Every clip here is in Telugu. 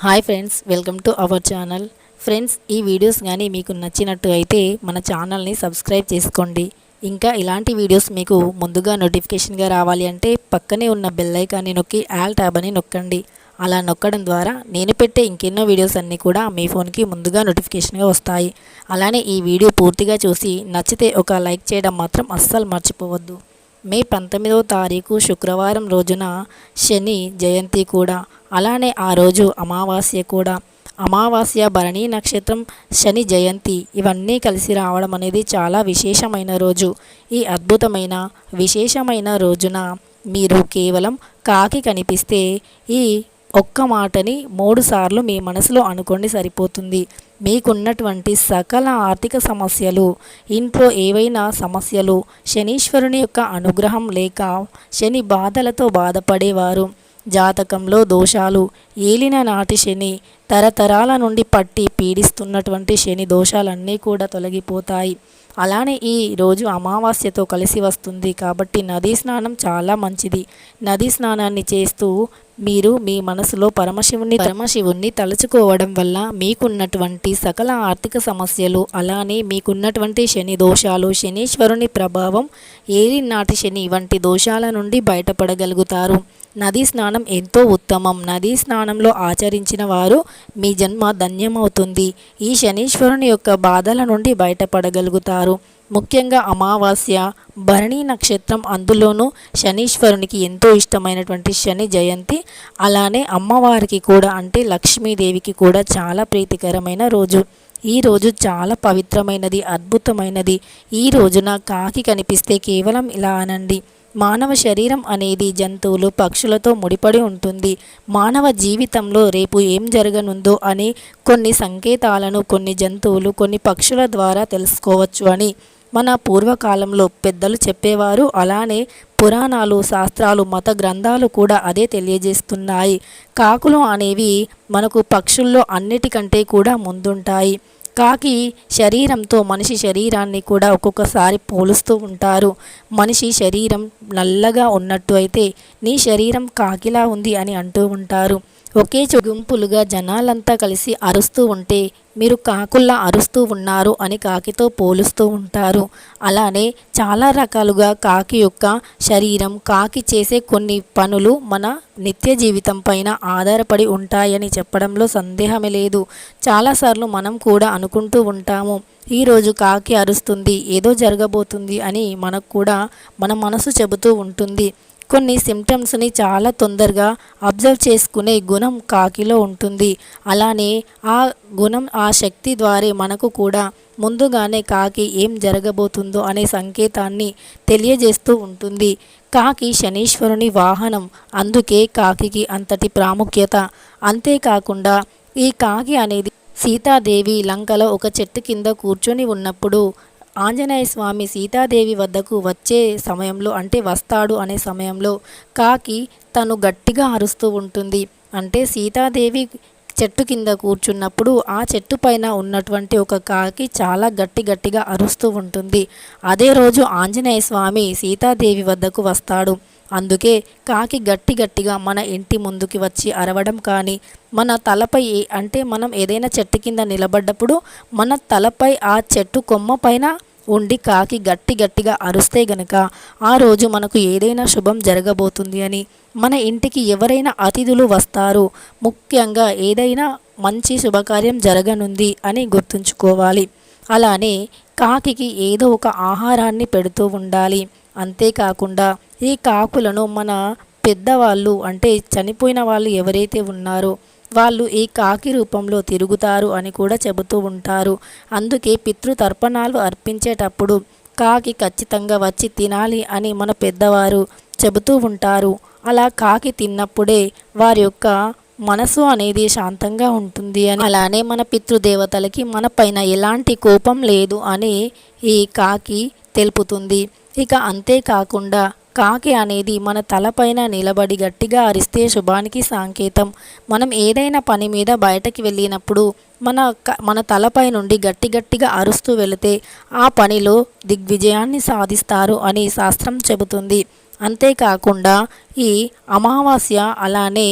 Hi friends welcome to our channel. Friends ఈ వీడియోస్ కానీ మీకు నచ్చినట్టు అయితే మన ఛానల్ని సబ్స్క్రైబ్ చేసుకోండి. ఇంకా ఇలాంటి వీడియోస్ మీకు ముందుగా నోటిఫికేషన్గా రావాలి అంటే పక్కనే ఉన్న బెల్ ఐకాన్ని నొక్కి ఆల్ ట్యాబ్ అని నొక్కండి. అలా నొక్కడం ద్వారా నేను పెట్టే ఇంకెన్నో వీడియోస్ అన్నీ కూడా మీ ఫోన్కి ముందుగా నోటిఫికేషన్గా వస్తాయి. అలానే ఈ వీడియో పూర్తిగా చూసి నచ్చితే ఒక లైక్ చేయడం మాత్రం అస్సలు మర్చిపోవద్దు. మే పంతొమ్మిదవ తారీఖు శుక్రవారం రోజున శని జయంతి కూడా. అలానే ఆ రోజు అమావాస్య కూడా. అమావాస్య భరణి నక్షత్రం శని జయంతి ఇవన్నీ కలిసి రావడం అనేది చాలా విశేషమైన రోజు. ఈ అద్భుతమైన విశేషమైన రోజున మీరు కేవలం కాకి కనిపిస్తే ఈ ఒక్క మాటని మూడుసార్లు మీ మనసులో అనుకోండి సరిపోతుంది. మీకున్నటువంటి సకల ఆర్థిక సమస్యలు ఇంట్లో ఏవైనా సమస్యలు శనీశ్వరుని యొక్క అనుగ్రహం లేక శని బాధలతో బాధపడేవారు. జాతకంలో దోషాలు ఏలిన నాటి శని తరతరాల నుండి పట్టి పీడిస్తున్నటువంటి శని దోషాలన్నీ కూడా తొలగిపోతాయి. అలానే ఈ రోజు అమావాస్యతో కలిసి వస్తుంది కాబట్టి నదీ స్నానం చాలా మంచిది. నదీ స్నానాన్ని చేస్తూ మీరు మీ మనసులో పరమశివుని పరమశివుణ్ణి తలుచుకోవడం వల్ల మీకున్నటువంటి సకల ఆర్థిక సమస్యలు అలానే మీకున్నటువంటి శని దోషాలు శనీశ్వరుని ప్రభావం ఏలినాటి శని వంటి దోషాల నుండి బయటపడగలుగుతారు. నదీ స్నానం ఎంతో ఉత్తమం. నదీ స్నానంలో ఆచరించిన వారు మీ జన్మ ధన్యమవుతుంది. ఈ శనీశ్వరుని యొక్క బాధల నుండి బయటపడగలుగుతారు. ముఖ్యంగా అమావాస్య భరణి నక్షత్రం అందులోనూ శనీశ్వరునికి ఎంతో ఇష్టమైనటువంటి శని జయంతి అలానే అమ్మవారికి కూడా అంటే లక్ష్మీదేవికి కూడా చాలా ప్రీతికరమైన రోజు. ఈ రోజు చాలా పవిత్రమైనది అద్భుతమైనది. ఈ రోజున కాకి కనిపిస్తే కేవలం ఇలా అనండి. మానవ శరీరం అనేది జంతువులు పక్షులతో ముడిపడి ఉంటుంది. మానవ జీవితంలో రేపు ఏం జరగనుందో అని కొన్ని సంకేతాలను కొన్ని జంతువులు కొన్ని పక్షుల ద్వారా తెలుసుకోవచ్చు అని మన పూర్వకాలంలో పెద్దలు చెప్పేవారు. అలానే పురాణాలు శాస్త్రాలు మత గ్రంథాలు కూడా అదే తెలియజేస్తున్నాయి. కాకులు అనేవి మనకు పక్షుల్లో అన్నిటికంటే కూడా ముందుంటాయి. కాకి శరీరంతో మనిషి శరీరాన్ని కూడా ఒక్కొక్కసారి పోలుస్తూ ఉంటారు. మనిషి శరీరం నల్లగా ఉన్నట్టు అయితే నీ శరీరం కాకిలా ఉంది అని అంటూ ఉంటారు. ఒకే గుంపులుగా జనాలంతా కలిసి అరుస్తూ ఉంటే మీరు కాకుల్లా అరుస్తూ ఉన్నారు అని కాకితో పోలుస్తూ ఉంటారు. అలానే చాలా రకాలుగా కాకి యొక్క శరీరం కాకి చేసే కొన్ని పనులు మన నిత్య జీవితం పైన ఆధారపడి ఉంటాయని చెప్పడంలో సందేహమే లేదు. చాలాసార్లు మనం కూడా అనుకుంటూ ఉంటాము ఈరోజు కాకి అరుస్తుంది ఏదో జరగబోతుంది అని మనకు కూడా మన మనసు చెబుతూ ఉంటుంది. కొన్ని సిమ్టమ్స్ని చాలా తొందరగా అబ్జర్వ్ చేసుకునే గుణం కాకిలో ఉంటుంది. అలానే ఆ గుణం ఆ శక్తి ద్వారా మనకు కూడా ముందుగానే కాకి ఏం జరగబోతుందో అనే సంకేతాన్ని తెలియజేస్తూ ఉంటుంది. కాకి శనీశ్వరుని వాహనం అందుకే కాకికి అంతటి ప్రాముఖ్యత. అంతేకాకుండా ఈ కాకి అనేది సీతాదేవి లంకలో ఒక చెట్టు కింద కూర్చొని ఉన్నప్పుడు ఆంజనేయ స్వామి సీతాదేవి వద్దకు వచ్చే సమయంలో అంటే వస్తాడు అనే సమయంలో కాకి తను గట్టిగా అరుస్తూ ఉంటుంది. అంటే సీతాదేవి చెట్టు కింద కూర్చున్నప్పుడు ఆ చెట్టు పైన ఉన్నటువంటి ఒక కాకి చాలా గట్టి గట్టిగా అరుస్తూ ఉంటుంది. అదే రోజు ఆంజనేయ స్వామి సీతాదేవి వద్దకు వస్తాడు. అందుకే కాకి గట్టి గట్టిగా మన ఇంటి ముందుకి వచ్చి అరవడం కానీ మన తలపై అంటే మనం ఏదైనా చెట్టు కింద నిలబడ్డప్పుడు మన తలపై ఆ చెట్టు కొమ్మ పైన ఉండి కాకి గట్టి గట్టిగా అరుస్తే గనక ఆ రోజు మనకు ఏదైనా శుభం జరగబోతుంది అని మన ఇంటికి ఎవరైనా అతిథులు వస్తారు. ముఖ్యంగా ఏదైనా మంచి శుభకార్యం జరగనుంది అని గుర్తుంచుకోవాలి. అలానే కాకి ఏదో ఒక ఆహారాన్ని పెడుతూ ఉండాలి. అంతేకాకుండా ఈ కాకులను మన పెద్దవాళ్ళు అంటే చనిపోయిన వాళ్ళు ఎవరైతే ఉన్నారో వాళ్ళు ఈ కాకి రూపంలో తిరుగుతారు అని కూడా చెబుతూ ఉంటారు. అందుకే పితృతర్పణాలు అర్పించేటప్పుడు కాకి ఖచ్చితంగా వచ్చి తినాలి అని మన పెద్దవారు చెబుతూ ఉంటారు. అలా కాకి తిన్నప్పుడే వారి యొక్క మనసు అనేది శాంతంగా ఉంటుంది అని అలానే మన పితృదేవతలకి మన పైన ఎలాంటి కోపం లేదు అని ఈ కాకి తెలుపుతుంది. ఇక అంతేకాకుండా కాకి అనేది మన తలపైన నిలబడి గట్టిగా అరిస్తే శుభానికి సంకేతం. మనం ఏదైనా పని మీద బయటకి వెళ్ళినప్పుడు మన మన తలపై నుండి గట్టి గట్టిగా అరుస్తూ వెళితే ఆ పనిలో దిగ్విజయాన్ని సాధిస్తారు అని శాస్త్రం చెబుతుంది. అంతేకాకుండా ఈ అమావాస్య అలానే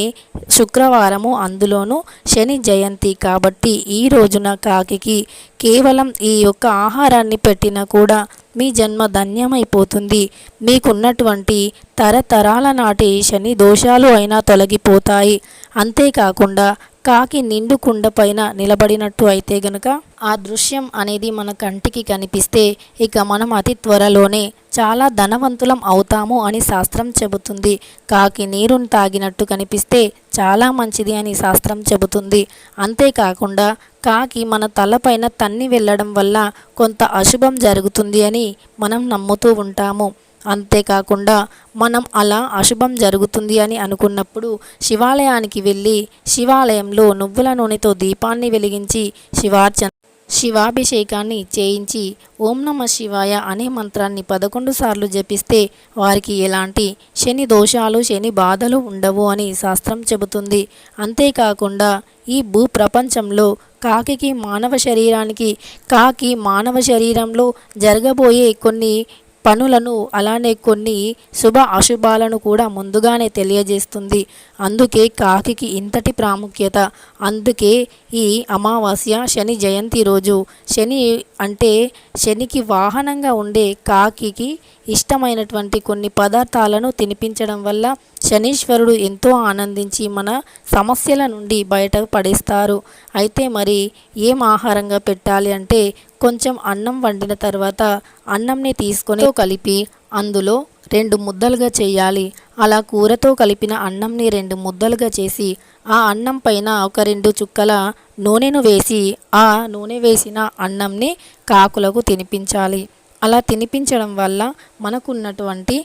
శుక్రవారము అందులోనూ శని జయంతి కాబట్టి ఈ రోజున కాకికి కేవలం ఈ యొక్క ఆహారాన్ని పెట్టినా కూడా మీ జన్మ ధన్యమైపోతుంది. మీకున్నటువంటి తరతరాల నాటి శని దోషాలు అయినా తొలగిపోతాయి. అంతేకాకుండా కాకి నిండు కుండ పైన నిలబడినట్టు అయితే గనక ఆ దృశ్యం అనేది మన కంటికి కనిపిస్తే ఇక మనం అతి త్వరలోనే చాలా ధనవంతులం అవుతాము అని శాస్త్రం చెబుతుంది. కాకి నీరును తాగినట్టు కనిపిస్తే చాలా మంచిది అని శాస్త్రం చెబుతుంది. అంతేకాకుండా కాకి మన తలపైన తన్ని వెళ్ళడం వల్ల కొంత అశుభం జరుగుతుంది అని మనం నమ్ముతూ ఉంటాము. అంతేకాకుండా మనం అలా అశుభం జరుగుతుంది అని అనుకున్నప్పుడు శివాలయానికి వెళ్ళి శివాలయంలో నువ్వుల నూనెతో దీపాన్ని వెలిగించి శివార్చన శివాభిషేకాన్ని చేయించి ఓం నమ శివాయ అనే మంత్రాన్ని పదకొండు సార్లు జపిస్తే వారికి ఎలాంటి శని దోషాలు శని బాధలు ఉండవు అని శాస్త్రం చెబుతుంది. అంతేకాకుండా ఈ భూ ప్రపంచంలో కాకి మానవ శరీరానికి కాకి మానవ శరీరంలో జరగబోయే కొన్ని పనులను అలానే కొన్ని శుభ అశుభాలను కూడా ముందుగానే తెలియజేస్తుంది. అందుకే కాకికి ఇంతటి ప్రాముఖ్యత. అందుకే ఈ అమావాస్య శని జయంతి రోజు. శని అంటే శనికి వాహనంగా ఉండే కాకికి ఇష్టమైనటువంటి కొన్ని పదార్థాలను తినిపించడం వల్ల శనీశ్వరుడు ఎంతో ఆనందించి మన సమస్యల నుండి బయట పడేస్తారు. అయితే మరి ఏం ఆహారంగా పెట్టాలి అంటే కొంచెం అన్నం వండిన తర్వాత అన్నంని తీసుకొని కలిపి అందులో రెండు ముద్దలుగా చేయాలి. అలా కూరతో కలిపిన అన్నంని రెండు ముద్దలుగా చేసి ఆ అన్నం పైన ఒక రెండు చుక్కల నూనెను వేసి ఆ నూనె వేసిన అన్నంని కాకులకు తినిపించాలి. అలా తినిపించడం వల్ల మనకున్నటువంటి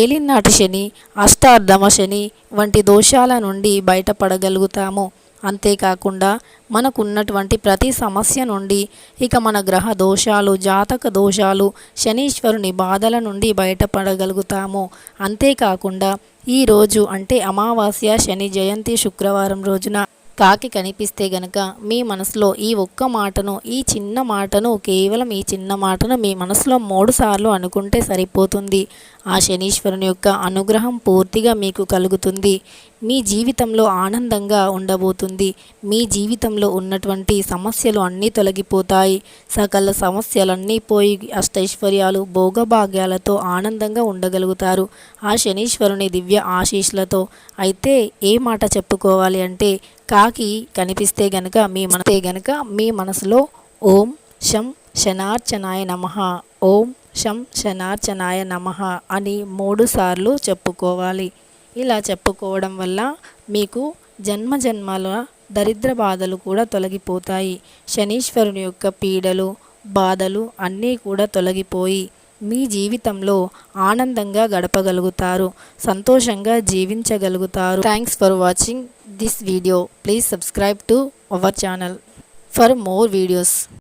ఏలినాటి శని అష్టార్ధమ శని వంటి దోషాల నుండి బయటపడగలుగుతాము. అంతేకాకుండా మనకున్నటువంటి ప్రతి సమస్య నుండి ఇక మన గ్రహ దోషాలు జాతక దోషాలు శనీశ్వరుని బాధల నుండి బయటపడగలుగుతాము. అంతేకాకుండా ఈరోజు అంటే అమావాస్య శని జయంతి శుక్రవారం రోజున కాకి కనిపిస్తే గనక మీ మనసులో ఈ ఒక్క మాటను ఈ చిన్న మాటను కేవలం ఈ చిన్న మాటను మీ మనసులో మూడు సార్లు అనుకుంటే సరిపోతుంది. ఆ శనీశ్వరుని యొక్క అనుగ్రహం పూర్తిగా మీకు కలుగుతుంది. మీ జీవితంలో ఆనందంగా ఉండబోతుంది. మీ జీవితంలో ఉన్నటువంటి సమస్యలు అన్నీ తొలగిపోతాయి. సకల సమస్యలన్నీ పోయి అష్టైశ్వర్యాలు భోగభాగ్యాలతో ఆనందంగా ఉండగలుగుతారు. ఆ శనీశ్వరుని దివ్య ఆశీస్సులతో అయితే ఏ మాట చెప్పుకోవాలి అంటే కాకి కనిపిస్తే గనక మీ మనసే గనక మీ మనసులో ఓం శం శనార్చనాయ నమ ఓం శం శనార్చనాయ నమ అని మూడుసార్లు చెప్పుకోవాలి. ఇలా చెప్పుకోవడం వల్ల మీకు జన్మ జన్మల దరిద్ర బాధలు కూడా తొలగిపోతాయి. శనీశ్వరుని యొక్క పీడలు బాధలు అన్నీ కూడా తొలగిపోయి మీ జీవితంలో ఆనందంగా గడపగలుగుతారు సంతోషంగా జీవించగలుగుతారు. Thanks for watching this video please subscribe to our channel for more videos